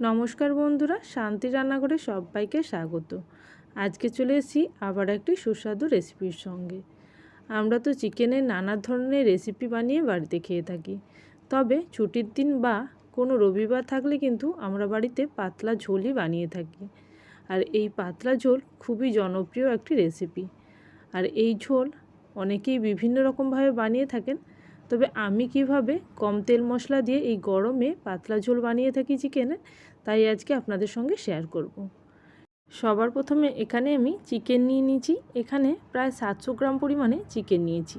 নমস্কার বন্ধুরা, শান্তি রান্নাঘরে সবাইকে স্বাগত। আজকে চলে এসেছি আবার একটি সুস্বাদু রেসিপির সঙ্গে। আমরা তো চিকেনের নানা ধরনের রেসিপি বানিয়ে বাড়িতে খেয়ে থাকি। তবে ছুটির দিন বা কোনো রবিবার থাকলে কিন্তু আমরা বাড়িতে পাতলা ঝোলই বানিয়ে থাকি। আর এই পাতলা ঝোল খুবই জনপ্রিয় একটি রেসিপি। আর এই ঝোল অনেকেই বিভিন্ন রকমভাবে বানিয়ে থাকেন তবে আমি কীভাবে কম তেল মশলা দিয়ে এই গরমে পাতলা ঝোল বানিয়ে থাকি চিকেনের তাই আজকে আপনাদের সঙ্গে শেয়ার করব। সবার প্রথমে এখানে আমি চিকেন নিয়ে নিয়েছি। এখানে প্রায় সাতশো গ্রাম পরিমাণে চিকেন নিয়েছি।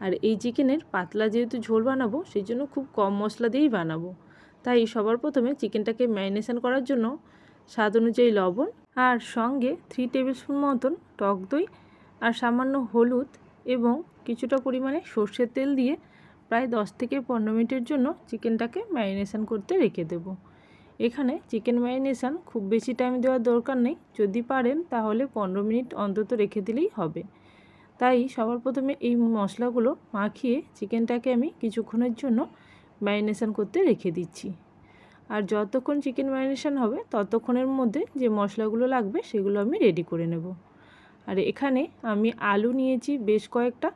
আর এই চিকেনের পাতলা যেহেতু ঝোল বানাবো, সেই জন্য খুব কম মশলা দিয়েই বানাবো। তাই সবার প্রথমে চিকেনটাকে ম্যারিনেশন করার জন্য স্বাদ অনুযায়ী লবণ আর সঙ্গে থ্রি টেবিল স্পুন মতন টক দই আর সামান্য হলুদ এবং কিছুটা পরিমাণে সর্ষের তেল দিয়ে প্রায় দশ থেকে পনেরো মিনিটের জন্য চিকেনটাকে ম্যারিনেশন করতে রেখে দেবো। এখানে চিকেন ম্যারিনেশান খুব বেশি টাইম দেওয়ার দরকার নেই। যদি পারেন, তাহলে পনেরো মিনিট অন্তত রেখে দিলেই হবে। তাই সবার প্রথমে এই মশলাগুলো মাখিয়ে চিকেনটাকে আমি কিছুক্ষণের জন্য ম্যারিনেশান করতে রেখে দিচ্ছি। আর যতক্ষণ চিকেন ম্যারিনেশান হবে, ততক্ষণের মধ্যে যে মশলাগুলো লাগবে, সেগুলো আমি রেডি করে নেব। আর এখানে আমি আলু নিয়েছি বেশ কয়েকটা।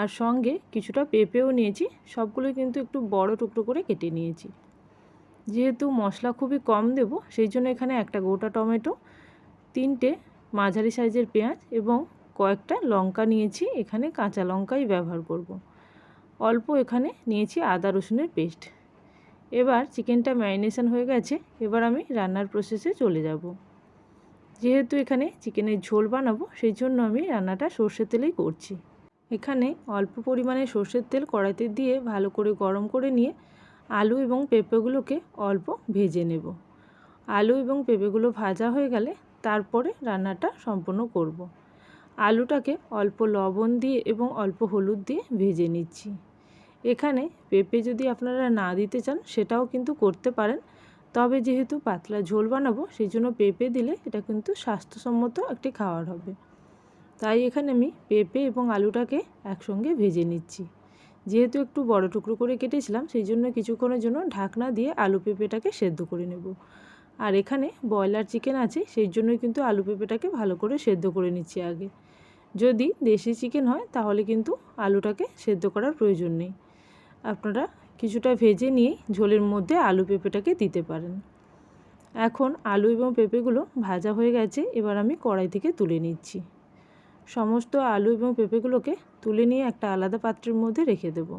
আর সঙ্গে কিছুটা পেঁপেও নিয়েছি, সবগুলো কিন্তু একটু বড় টুকরো করে কেটে নিয়েছি। যেহেতু মশলা খুবই কম দেব, সেই জন্য এখানে একটা গোটা টমেটো, তিনটে মাঝারি সাইজের পেঁয়াজ এবং কয়েকটা লঙ্কা নিয়েছি, এখানে কাঁচা লঙ্কাই ব্যবহার করব। অল্প এখানে নিয়েছি আদা রসুনের পেস্ট। এবার চিকেনটা ম্যারিনেশন হয়ে গেছে, এবার আমি রান্নার প্রসেসে চলে যাব। যেহেতু এখানে চিকেনের ঝোল বানাবো, সেই জন্য আমি রান্নাটা সর্ষের তেলেই করছি। এখানে অল্প পরিমাণে সর্ষের তেল কড়াইতে দিয়ে ভালো করে গরম করে নিয়ে আলু এবং পেঁপেগুলোকে অল্প ভেজে নেব। আলু এবং পেঁপেগুলো ভাজা হয়ে গেলে তারপরে রান্নাটা সম্পূর্ণ করব। আলুটাকে অল্প লবণ দিয়ে এবং অল্প হলুদ দিয়ে ভেজে নিচ্ছি। এখানে পেঁপে যদি আপনারা না দিতে চান, সেটাও কিন্তু করতে পারেন। তবে যেহেতু পাতলা ঝোল বানাবো, সেই জন্য পেঁপে দিলে এটা কিন্তু স্বাস্থ্যসম্মত একটি খাওয়ার হবে। তাই এখানে আমি পেঁপে এবং আলুটাকে একসঙ্গে ভেজে নিচ্ছি। যেহেতু একটু বড় টুকরো করে কেটেছিলাম, সেই জন্য কিছুক্ষণের জন্য ঢাকনা দিয়ে আলু পেঁপেটাকে সেদ্ধ করে নেব। আর এখানে ব্রয়লার চিকেন আছে, সেই জন্যই কিন্তু আলু পেঁপেটাকে ভালো করে সেদ্ধ করে নিচ্ছি আগে। যদি দেশি চিকেন হয়, তাহলে কিন্তু আলুটাকে সেদ্ধ করার প্রয়োজন নেই। আপনারা কিছুটা ভেজে নিয়ে ঝোলের মধ্যে আলু পেঁপেটাকে দিতে পারেন। এখন আলু এবং পেঁপেগুলো ভাজা হয়ে গেছে, এবার আমি কড়াই থেকে তুলে নিচ্ছি। সমস্ত আলু এবং পেঁপেগুলোকে তুলে নিয়ে একটা আলাদা পাত্রের মধ্যে রেখে দেব।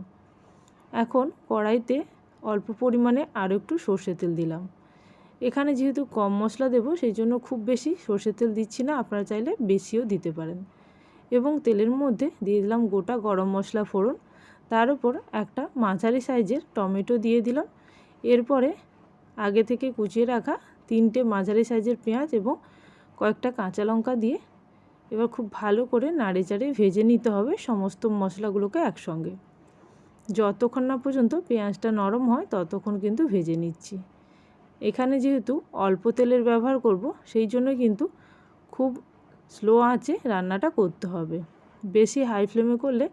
এখন কড়াইতে অল্প পরিমাণে আরও একটু সর্ষে তেল দিলাম। এখানে যেহেতু কম মশলা দেব, সেই জন্য খুব বেশি সর্ষে তেল দিচ্ছি না, আপনারা চাইলে বেশিও দিতে পারেন। এবং তেলের মধ্যে দিয়ে দিলাম গোটা গরম মশলা ফোড়ন। তার উপর একটা মাঝারি সাইজের টমেটো দিয়ে দিলাম। এরপরে আগে থেকে কুচিয়ে রাখা তিনটে মাঝারি সাইজের পেঁয়াজ এবং কয়েকটা কাঁচা লঙ্কা দিয়ে এবার খুব ভালো করে নাড়ে চাড়ে ভেজে নিতে হবে সমস্ত মশলাগুলোকে একসঙ্গে। যতক্ষণ না পর্যন্ত পেঁয়াজটা নরম হয়, ততক্ষণ কিন্তু ভেজে নিচ্ছি। এখানে যেহেতু অল্প তেলের ব্যবহার করব, সেই জন্য কিন্তু খুব স্লো আঁচে রান্নাটা করতে হবে। বেশি হাই ফ্লেমে করলে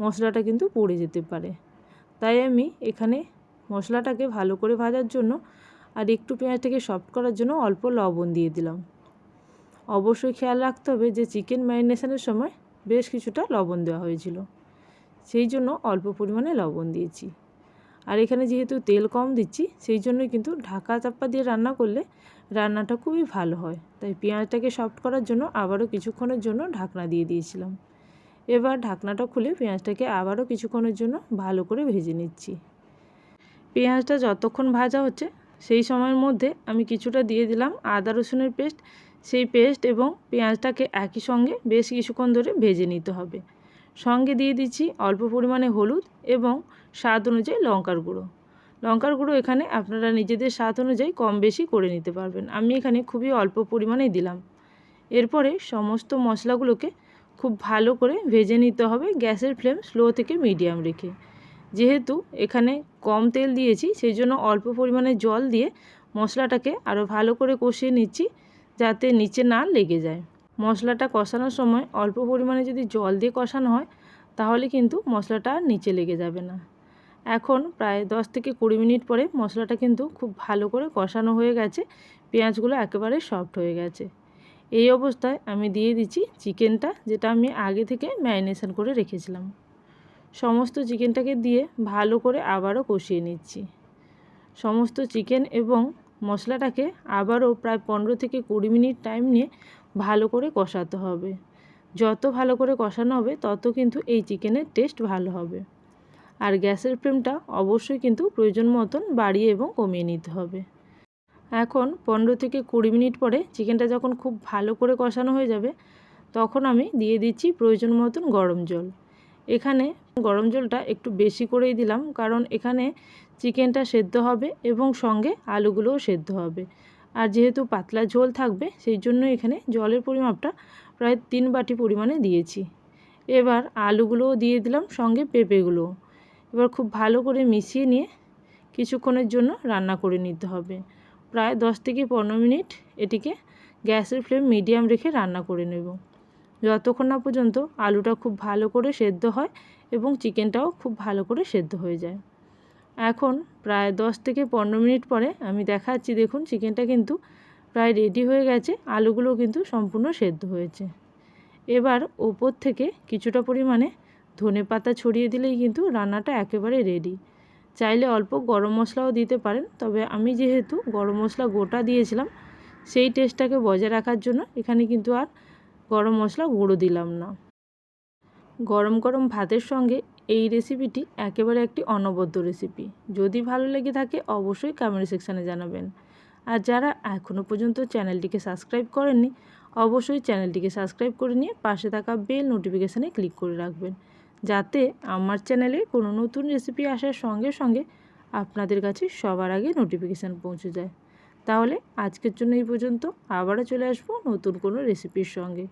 মশলাটা কিন্তু পড়ে যেতে পারে। তাই আমি এখানে মশলাটাকে ভালো করে ভাজার জন্য আর একটু পেঁয়াজটাকে সফট করার জন্য অল্প লবণ দিয়ে দিলাম। অবশ্যই খেয়াল রাখতে হবে যে চিকেন ম্যারিনেশনের সময় বেশ কিছুটা লবণ দেওয়া হয়েছিল। সেই জন্য অল্প পরিমাণে লবণ দিয়েছি। আর এখানে যেহেতু তেল কম দিচ্ছি, সেই জন্যই কিন্তু ঢাকা চাপ্পা দিয়ে রান্না করলে রান্নাটা খুবই ভালো হয়। তাই পেঁয়াজটাকে সফট করার জন্য আবারও কিছুক্ষণের জন্য ঢাকনা দিয়ে দিয়েছিলাম। এবার ঢাকনাটা খুলে পেঁয়াজটাকে আবারও কিছুক্ষণের জন্য ভালো করে ভেজে নিচ্ছি। পেঁয়াজটা যতক্ষণ ভাজা হচ্ছে, সেই সময়ের মধ্যে আমি কিছুটা দিয়ে দিলাম আদা রসুনের পেস্ট সেই পেস্ট এবং পেঁয়াজটাকে একই সঙ্গে বেশ কিছুক্ষণ ধরে ভেজে নিতে হবে। সঙ্গে দিয়ে দিচ্ছি অল্প পরিমাণে হলুদ এবং স্বাদ অনুযায়ী লঙ্কার গুঁড়ো। লঙ্কার গুঁড়ো এখানে আপনারা নিজেদের স্বাদ অনুযায়ী কম বেশি করে নিতে পারবেন। আমি এখানে খুবই অল্প পরিমাণেই দিলাম। এরপরে সমস্ত মশলাগুলোকে খুব ভালো করে ভেজে নিতে হবে গ্যাসের ফ্লেম স্লো থেকে মিডিয়াম রেখে। যেহেতু এখানে কম তেল দিয়েছি, সেই জন্য অল্প পরিমাণে জল দিয়ে মশলাটাকে আরও ভালো করে কষিয়ে নিচ্ছি। যাতে নিচে না লেগে যায়। মশলাটা কষানোর সময় অল্প পরিমাণে যদি জল দিয়ে কষানো হয়, তাহলে কিন্তু মশলাটা নিচে লেগে যাবে না। এখন প্রায় দশ থেকে কুড়ি মিনিট পরে মশলাটা কিন্তু খুব ভালো করে কষানো হয়ে গেছে, পেঁয়াজগুলো একেবারে সফট হয়ে গেছে। এই অবস্থায় আমি দিয়ে দিচ্ছি চিকেনটা, যেটা আমি আগে থেকে ম্যারিনেশন করে রেখেছিলাম। সমস্ত চিকেনটাকে দিয়ে ভালো করে আবারও কষিয়ে নিচ্ছি। সমস্ত চিকেন এবং মশলাটাকে আবারও প্রায় পনেরো থেকে কুড়ি মিনিট টাইম নিয়ে ভালো করে কষাতে হবে। যত ভালো করে কষানো হবে, তত কিন্তু এই চিকেনের টেস্ট ভালো হবে। আর গ্যাসের ফ্লেমটা অবশ্যই কিন্তু প্রয়োজন মতন বাড়িয়ে এবং কমিয়ে নিতে হবে। এখন পনেরো থেকে কুড়ি মিনিট পরে চিকেনটা যখন খুব ভালো করে কষানো হয়ে যাবে, তখন আমি দিয়ে দিচ্ছি প্রয়োজন মতন গরম জল। এখানে গরম জলটা একটু বেশি করেই দিলাম, কারণ এখানে চিকেনটা সেদ্ধ হবে এবং সঙ্গে আলুগুলোও সেদ্ধ হবে। আর যেহেতু পাতলা ঝোল থাকবে, সেই জন্য এখানে জলের পরিমাপটা প্রায় তিন বাটি পরিমাণে দিয়েছি। এবার আলুগুলোও দিয়ে দিলাম, সঙ্গে পেঁপেগুলোও। এবার খুব ভালো করে মিশিয়ে নিয়ে কিছুক্ষণের জন্য রান্না করে নিতে হবে। প্রায় দশ থেকে পনেরো মিনিট এটিকে গ্যাসের ফ্লেম মিডিয়াম রেখে রান্না করে নেব। যতক্ষণ না পর্যন্ত আলুটা খুব ভালো করে সেদ্ধ হয় এবং চিকেনটাও খুব ভালো করে সেদ্ধ হয়ে যায়। এখন প্রায় দশ থেকে পনেরো মিনিট পরে আমি দেখাচ্ছি, দেখুন চিকেনটা কিন্তু প্রায় রেডি হয়ে গেছে আলুগুলো কিন্তু সম্পূর্ণ সেদ্ধ হয়েছে। এবার ওপর থেকে কিছুটা পরিমাণে ধনে পাতা ছড়িয়ে দিলেই কিন্তু রান্নাটা একেবারে রেডি চাইলে অল্প গরম মশলাও দিতে পারেন, তবে আমি যেহেতু গরম মশলা গোটা দিয়েছিলাম, সেই টেস্টটাকে বজায় রাখার জন্য এখানে কিন্তু আর গরম মশলা গুঁড়ো দিলাম না। গরম গরম ভাতের সঙ্গে এই রেসিপিটি একেবারে একটি অনবদ্য রেসিপি যদি ভালো লেগে থাকে, অবশ্যই কমেন্ট সেকশানে জানাবেন। আর যারা এখনও পর্যন্ত চ্যানেলটিকে সাবস্ক্রাইব করেননি, অবশ্যই চ্যানেলটিকে সাবস্ক্রাইব করে নিয়ে পাশে থাকা বেল নোটিফিকেশানে ক্লিক করে রাখবেন। যাতে আমার চ্যানেলে কোনো নতুন রেসিপি আসার সঙ্গে সঙ্গে আপনাদের কাছে সবার আগে নোটিফিকেশান পৌঁছে যায়। তাহলে আজকের জন্য এই পর্যন্ত। আবারও চলে আসব নতুন কোনো রেসিপির সঙ্গে।